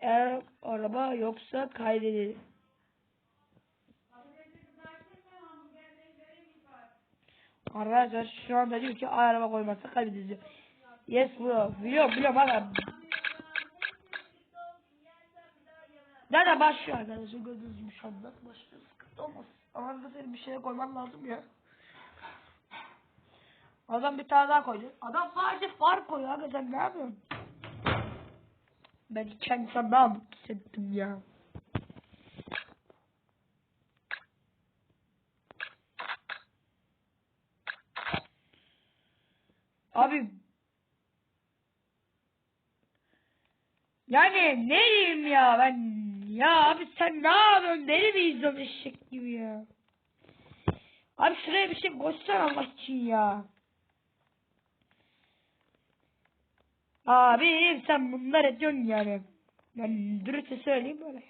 Eğer araba yoksa kaydedilir. Arkadaşlar şu anda diyor ki ay araba koymazsa kaybedeceğiz. Yes bro. Biliyorum biliyorum hala. Nerede başlıyor arkadaşlar gördüğünüz gibi şu anda başlıyor sıkıntı olmaz. Ama da senin bir şeye koyman lazım ya. Adam bir tane daha koydu. Adam sadece far koyuyor sen ne yapıyorsun? Ben kendimden daha mutlu ya. Abi yani ne diyeyim ya ben ya abi sen ne yapıyorsun deli mi izliyorsun eşek gibi ya. Abi şuraya bir şey koşsana Allah ya. Abi sen bunlar ediyorsun yani. Ben dürüstçe söyleyeyim böyle.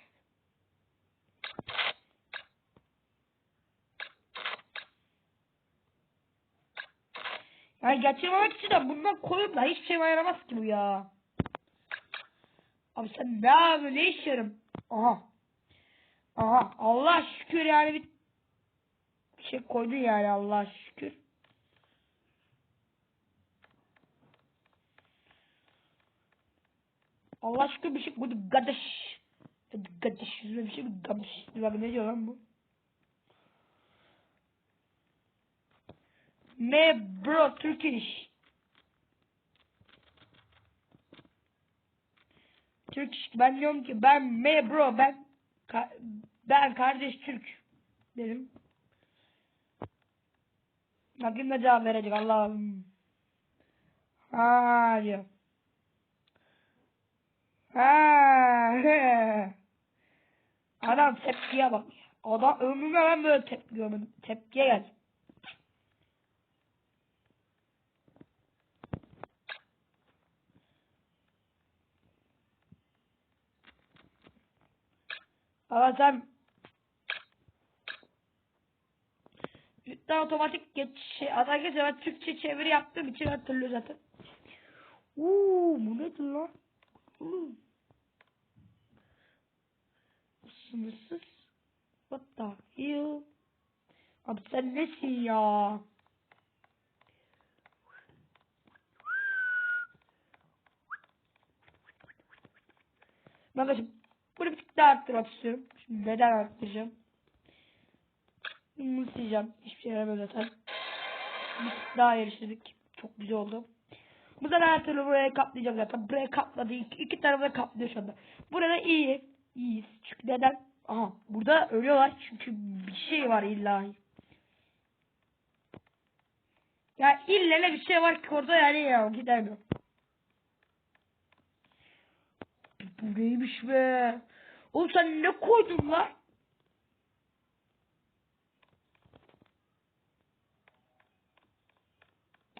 Yani geçirmemek için de bundan koyup da hiçbir şey yaramaz ki bu ya. Abi sen ne yapıyorsun? Ne işiyorum? Aha. Aha. Allah şükür yani bir şey koydun yani Allah şükür. Allah şükür bir şey koydu. Kardeş. Kardeş yüzüne bir şey mi? Kardeş. Bak ne diyor lan bu? Me bro Turkish. Turkish ben diyorum ki ben me bro ben ben kardeş Türk dedim. Bakayım ne cevap verecek Allah'ım. Ha diyor. Ha. Adam tepkiye bak. Adam ömrümde ben böyle tepki görmedim. Tepkiye gel. Ama sen Üstten otomatik geç şey, arkadaşlar ben Türkçe çeviri yaptığım için hatırlıyor zaten. Uuu bu nedir lan? Uuu. Sınırsız. What the hell? Abi sen nesin ya? Ben kaçım. Bunu bir tık daha arttırmak. Şimdi neden arttıracağım? Mıslayacağım. Hiçbir şey yaramıyor zaten. Bir tık daha yarıştırdık. Çok güzel oldu. Bu da her türlü buraya kaplayacağım zaten. Buraya kapladı. İki, iki tarafı da kaplıyor şu anda. Burada iyi. İyiyiz. Çünkü neden? Aha. Burada ölüyorlar. Çünkü bir şey var illa. Ya illa ne bir şey var ki orada yani ya. Gidemiyor. Bu neymiş be? Oğlum sen ne koydun lan?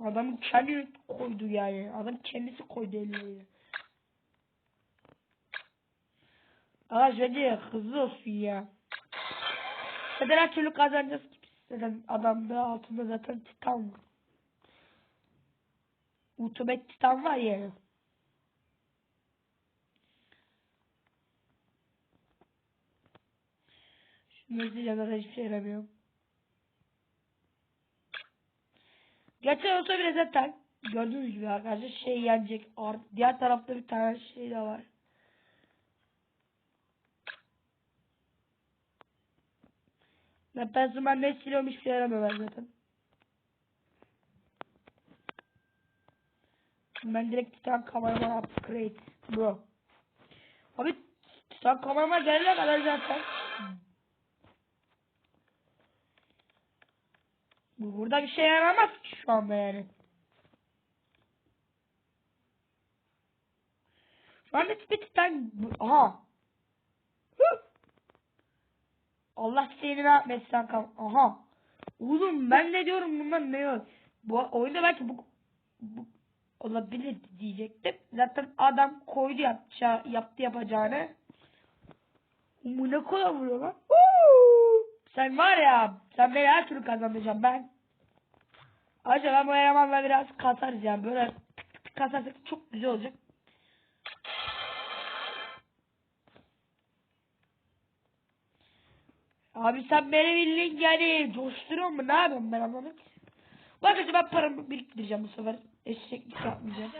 Adam kendi koydu yani. Adam kendisi koydu elleri. Arkadaş bence hızlı olsun ya. Zaten her türlü kazanacağız gibi. Zaten adamda altında zaten titan var. Ultimate titan var yani. İzleyeceğim zaten hiçbir şey yaramıyorum. Geçen olsa bile zaten gördüğünüz gibi arkadaşlar şey yenecek. Diğer tarafta bir tane şey de var. Ben personel ne siliyorum hiçbir şey yaramıyor ben zaten. Ben direkt titan kameraman upgrade bro. Abi titan kameraman gelene kadar zaten. Bu burada bir şey yaramaz ki şu anda yani. Şu anda bir titan... Aha. Hı. Allah seni ne yapmasın kal. Aha. Oğlum ben ne diyorum bundan ne yok. Bu oyunda belki bu, bu olabilir diyecektim. Zaten adam koydu yapacağı, yaptı yapacağını. Ne kadar vuruyor lan? Sen var ya, sen beni her türlü kazanacaksın ben. Ben bu elemanla biraz kasarız yani. Böyle kasarsak çok güzel olacak. Abi sen beni bildiğin yani coşturuyor mu? Ne yapıyorsun ben anlamadım ki. Bak ben paramı biriktireceğim bu sefer. Eşeklik yapmayacağım.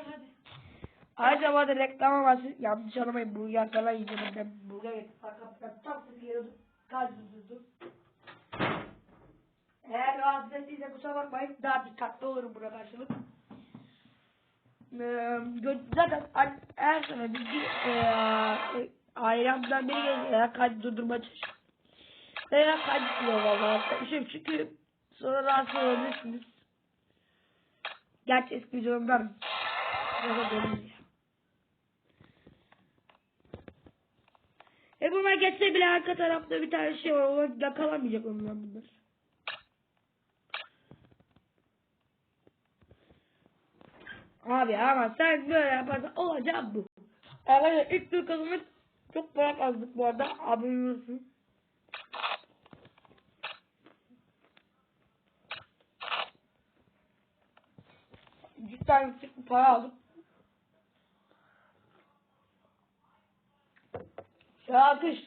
Ayrıca bu arada reklam amaçlı yanlış anlamayın. Burger falan yiyeceğim. Ben burger yedim. Fakat tam sizi geliyordum. Kalbimizdi. Eğer rahatsız ettiyse kusura bakmayın. Daha dikkatli olurum buna karşılık. Ee, zaten her biz bir ee, ailemden biri ya kalp durdurmaya çalışıyor. Veya kalp diyor valla. Çünkü sonra rahatsız olabilirsiniz. Gerçi eski videomdan Biraz dönüyor. E bunlar geçse bile arka tarafta bir tane şey var. Onlar yakalamayacak ondan bunlar. Abi ama sen böyle yaparsan olacak bu. Arkadaşlar ilk tur kazanıp çok para kazdık bu arada. Abone olsun. Cidden yüksek bir para aldım. Ya alkış.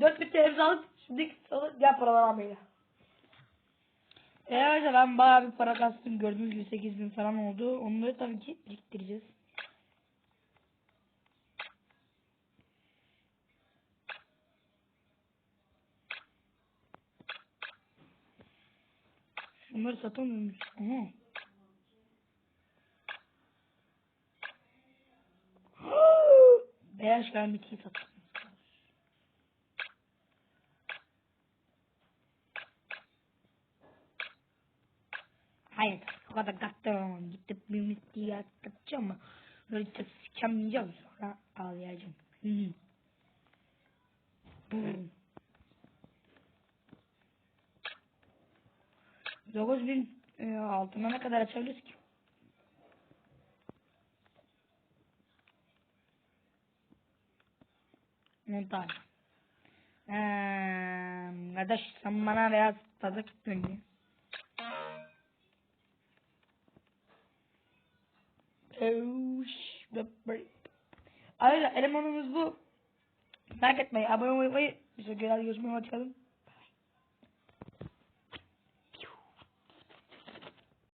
Dört bir televizyon alıp şimdi diğer paralar almayla. Evet ben bayağı bir para kastım. Gördüğünüz gibi 8 bin falan oldu. Onları tabii ki biriktireceğiz. Şunları satamıyor muyuz? Aha. Beyaz vermetiyi satalım. Hayır o kadar katlamam. Gidip bir mittiği atlatacağım ama böyle de sıçamayacağım sonra ağlayacağım. Hı. Bum. 9000 e, altına ne kadar açabiliriz ki? On tane. Eee, kardeş sen bana biraz tadı gitmedi. Ayrıca elemanımız bu. Merak etmeyin abone olmayı. Bir sonraki videoda görüşmeye hoşçakalın.